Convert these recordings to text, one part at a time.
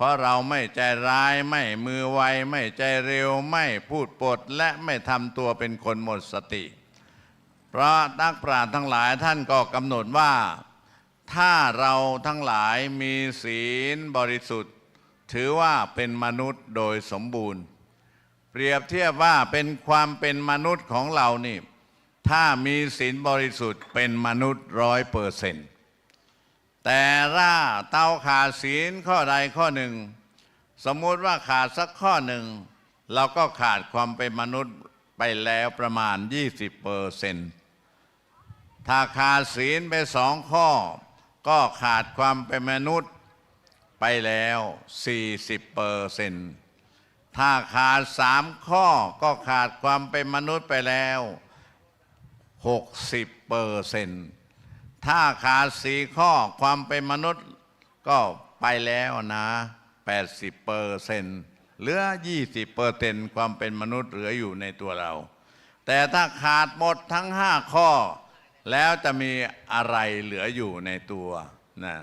เพราะเราไม่ใจร้ายไม่มือไว ไม่ใจเร็วไม่พูดปด และไม่ทำตัวเป็นคนหมดสติ เพราะนักปราชญ์ทั้งหลายท่านก็กำหนดว่า ถ้าเราทั้งหลายมีศีลบริสุทธิ์ ถือว่าเป็นมนุษย์โดยสมบูรณ์ เปรียบเทียบว่าเป็นความเป็นมนุษย์ของเรานี่ถ้ามีศีลบริสุทธิ์เป็นมนุษย์ร้อยเปอร์เซนต์ แต่ถ้าเตาขาดศีลข้อใดข้อหนึ่ง สมมุติว่าขาดสักข้อหนึ่ง เราก็ขาดความเป็นมนุษย์ไปแล้วประมาณ 20เปอร์เซนต์ถ้าขาดศีลไปสองข้อ ก็ขาดความเป็นมนุษย์ไปแล้ว 40เปอร์เซนต์ถ้าขาดสามข้อก็ขาดความเป็นมนุษย์ไปแล้ว 60เปอร์เซนต์ ถ้าขาดสี่ข้อความเป็นมนุษย์ก็ไปแล้วนะ 80เปอร์เซนต์เหลือ 20เปอร์เซนต์ความเป็นมนุษย์เหลืออยู่ในตัวเรา แต่ถ้าขาดหมดทั้ง5ข้อ แล้วจะมีอะไรเหลืออยู่ในตัวนะ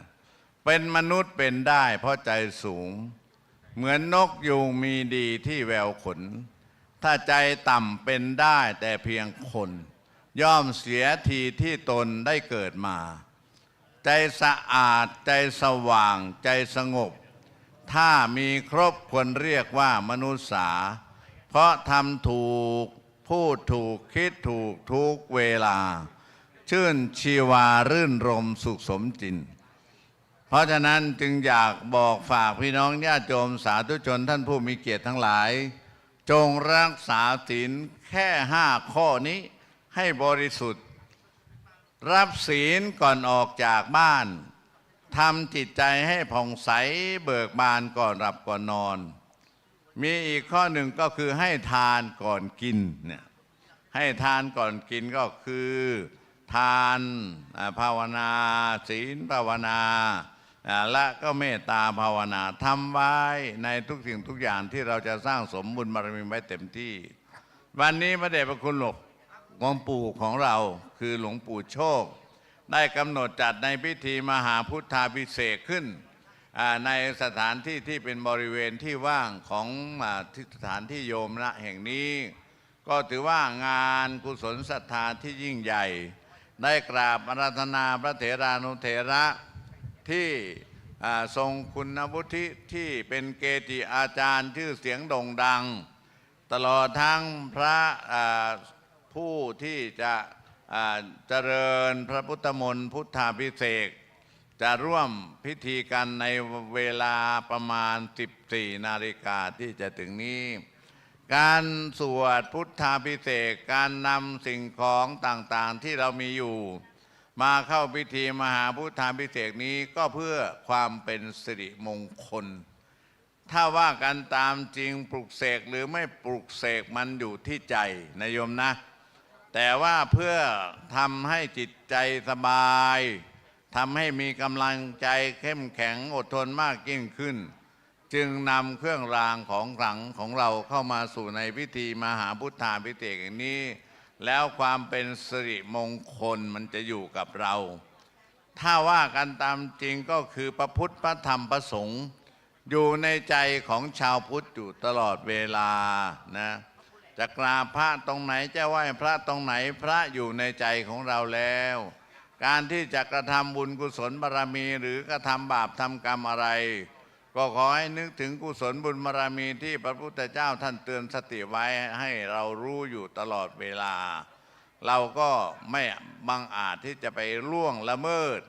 เป็นมนุษย์เป็นได้เพราะใจสูง เหมือนนกยูงมีดีที่แววขน ถ้าใจต่ำเป็นได้แต่เพียงคน ย่อมเสียทีที่ตนได้เกิดมา ใจสะอาดใจสว่างใจสงบ ถ้ามีครบควรเรียกว่ามนุษย์สา เพราะทำถูกพูดถูกคิดถูกทุกเวลา ชื่นชีวารื่นรมสุขสมจิน เพราะฉะนั้นจึงอยากบอกฝากพี่น้องญาติโยมสาธุชนท่านผู้มีเกียรติทั้งหลาย จงรักษาศีลแค่ห้าข้อนี้ ให้บริสุทธิ์ รับศีลก่อนออกจากบ้านทำจิตใจให้ผ่องใสเบิกบานก่อนหลับก่อนนอน มีอีกข้อหนึ่งก็คือให้ทานก่อนกินเนี่ยให้ทานก่อนกินก็คือ ทานภาวนาศีลภาวนาอ่าและก็เมตตาภาวนาทำไว้ในทุกสิ่งทุกอย่างที่เราจะสร้างสมบุญบารมีไว้เต็มที่ วันนี้พระเดชพระคุณหลวง หลวงปู่ของเราคือหลวงปู่โชค ได้กำหนดจัดในพิธีมหาพุทธาพิเศษกขึ้น ในสถานที่ที่เป็นบริเวณที่ว่างของสถานที่โยมละแห่งนี้ ก็ถือว่างานกุศลศรัทธาที่ยิ่งใหญ่ ได้กราบอาราธนาพระเถรานุเถระที่ทรงคุณวุฒิที่เป็นเกจิอาจารย์ชื่อเสียงโด่งดัง ตลอดทั้งพระ ผู้ที่จะเจริญพระพุทธมนต์พุทธาพิเศษจะร่วมพิธีกันในเวลาประมาณ 14 นาฬิกาที่จะถึงนี้ การสวดพุทธาพิเศษการนำสิ่งของต่างๆที่เรามีอยู่ มาเข้าพิธีมหาพุทธาพิเศษนี้ก็เพื่อความเป็นสิริมงคล ถ้าว่ากันตามจริงปลุกเสกหรือไม่ปลุกเสกมันอยู่ที่ใจนะโยมนะ แต่ว่าเพื่อทำให้จิตใจสบายทำให้มีกำลังใจเข้มแข็งอดทนมากยิ่งขึ้น จึงนำเครื่องรางของขลังของเราเข้ามาสู่ในพิธีมหาพุทธาพิเศษอย่างนี้ แล้วความเป็นสิริมงคลมันจะอยู่กับเรา ถ้าว่ากันตามจริงก็คือพระพุทธพระธรรมพระสงฆ์อยู่ในใจของชาวพุทธอยู่ตลอดเวลานะ จะกราบพระตรงไหนจะไหว้พระตรงไหนพระอยู่ในใจของเราแล้ว การที่จะกระทำบุญกุศลบารมีหรือกระทำบาปทำกรรมอะไร ก็ขอให้นึกถึงกุศลบุญบารมีที่พระพุทธเจ้าท่านเตือนสติไว้ให้เรารู้อยู่ตลอดเวลา เราก็ไม่บังอาจที่จะไปล่วงละเมิด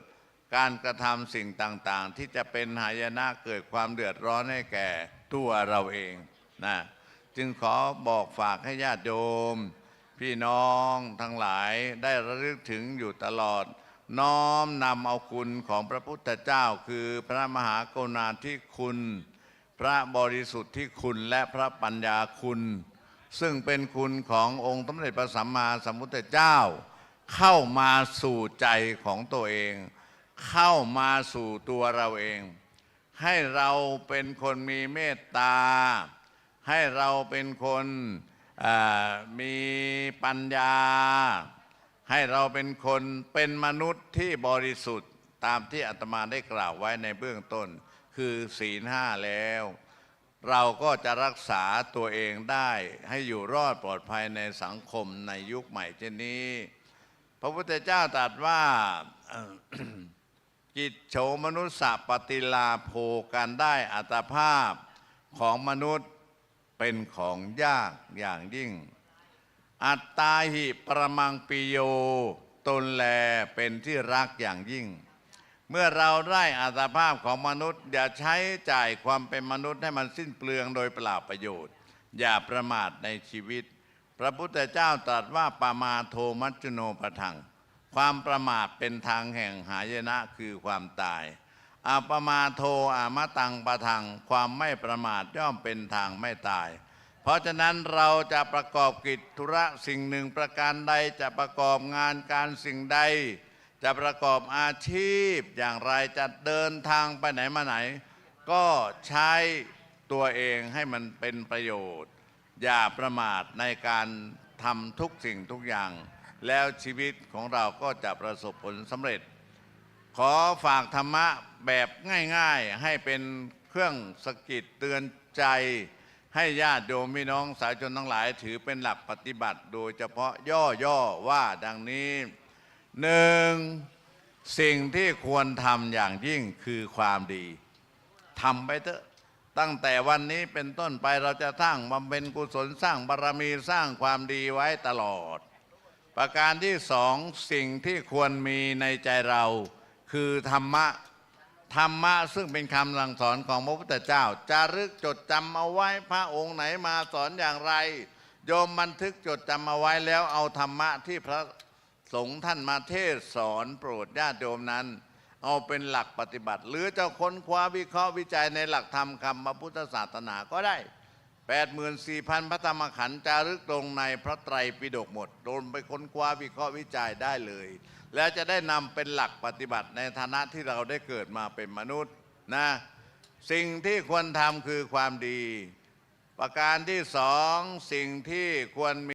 การกระทำสิ่งต่างๆ ที่จะเป็นหายนะเกิดความเดือดร้อนให้แก่ตัวเราเองนะ จึงขอบอกฝากให้ญาติโยม พี่น้องทั้งหลายได้ระลึกถึงอยู่ตลอด น้อมนำเอาคุณของพระพุทธเจ้า คือพระมหากรุณาธิคุณ พระบริสุทธิ์ที่คุณและพระปัญญาคุณ ซึ่งเป็นคุณขององค์สมเด็จพระสัมมาสัมพุทธเจ้า เข้ามาสู่ใจของตัวเอง เข้ามาสู่ตัวเราเอง ให้เราเป็นคนมีเมตตา ให้เราเป็นคนมีปัญญา ให้เราเป็นคนเป็นมนุษย์ที่บริสุทธิ์ตามที่อาตมาได้กล่าวไว้ในเบื้องต้น คือศีลห้าแล้ว เราก็จะรักษาตัวเองได้ให้อยู่รอดปลอดภัยในสังคมในยุคใหม่เช่นนี้ พระพุทธเจ้าตรัสว่ากิจโฉมนุสสะปฏิลาโภการได้อัตภาพของมนุษย์ เป็นของยากอย่างยิ่ง อัตตาหิประมังปิโย ตนแลเป็นที่รักอย่างยิ่ง เมื่อเราได้อัตภาพของมนุษย์ อย่าใช้จ่ายความเป็นมนุษย์ให้มันสิ้นเปลืองโดยเปล่าประโยชน์ อย่าประมาทในชีวิต พระพุทธเจ้าตรัสว่าปามาโทมัจจุโนปะทัง ความประมาทเป็นทางแห่งหายนะคือความตาย อาปมาโทอามะตังปะทังความไม่ประมาทย่อมเป็นทางไม่ตาย เพราะฉะนั้นเราจะประกอบกิจธุระสิ่งหนึ่งประการใดจะประกอบงานการสิ่งใด จะประกอบอาชีพอย่างไรจะเดินทางไปไหนมาไหน ก็ใช้ตัวเองให้มันเป็นประโยชน์ อย่าประมาทในการทำทุกสิ่งทุกอย่าง แล้วชีวิตของเราก็จะประสบผลสำเร็จ ขอฝากธรรมะแบบง่ายๆ ให้เป็นเครื่องสกิดเตือนใจ ให้ญาติโยมพี่น้องสายชนทั้งหลาย ถือเป็นหลักปฏิบัติ โดยเฉพาะย่อๆว่าดังนี้หนึ่งสิ่งที่ควรทำอย่างยิ่งคือความดีทำไปเถอะตั้งแต่วันนี้เป็นต้นไปเราจะสร้างบำเพ็ญกุศลสร้างบารมีสร้างความดีไว้ตลอด ประการที่สองสิ่งที่ควรมีในใจเรา คือธรรมะธรรมะซึ่งเป็นคำสั่งสอนของพระพุทธเจ้าจารึกจดจำเอาไว้พระองค์ไหนมาสอนอย่างไร โยมบันทึกจดจำเอาไว้แล้วเอาธรรมะที่พระสงฆ์ท่านมาเทศสอนโปรดญาติโยมนั้น เอาเป็นหลักปฏิบัติ หรือจะค้นคว้าวิเคราะห์วิจัยในหลักธรรมคำพระพุทธศาสนาก็ได้ 84,000 พระธรรมขันธ์จารึกตรงในพระไตรปิฎกหมดโดนไปค้นคว้าวิเคราะห์วิจัยได้เลย แล้วจะได้นำเป็นหลักปฏิบัติในฐานะที่เราได้เกิดมาเป็นมนุษย์นะสิ่งที่ควรทำคือความดี ประการที่สองสิ่งที่ควรมี